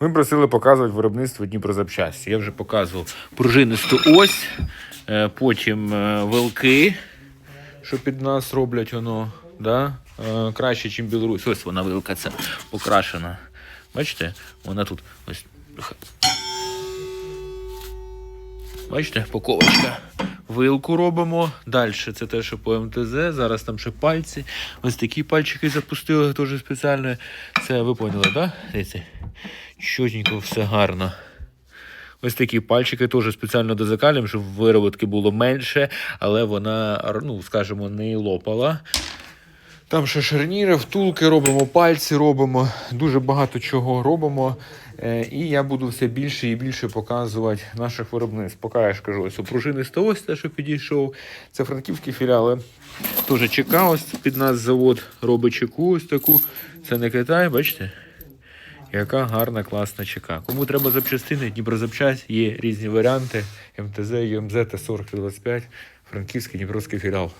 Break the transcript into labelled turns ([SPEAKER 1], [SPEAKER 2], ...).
[SPEAKER 1] Ми просили показувати виробництво Дніпрозапчасті. Я вже показував пружинисту ось, е, потім е, велки, що під нас роблять воно. Да? Е, Краще, ніж Білорусь. Ось вона вилка ця покрашена. Бачите? Вона тут ось. Бачите, паковочка. Вилку робимо. Далі це те, що по МТЗ. Зараз там ще пальці. Ось такі пальчики запустили теж спеціально. Це ви поняли, так? Да? Дивіться. Чотенько, все гарно. Ось такі пальчики теж спеціально дозакалюємо, щоб вироботки було менше, але вона, ну, скажімо, не лопала. Там ще шарніри, втулки робимо, пальці робимо, дуже багато чого робимо. Е, І я буду все більше і більше показувати наших виробництв. Поки я ж кажу, ось пружинисте ось те, що підійшов. Це франківські філіали. Теж ЧК, ось під нас завод робить чеку ось таку. Це не Китай, бачите? Яка гарна, класна ЧК. Кому треба запчастини, Дніпрозапчасть, є різні варіанти. МТЗ, ЮМЗ, Т40, Т25, франківський, Дніпровський філіал.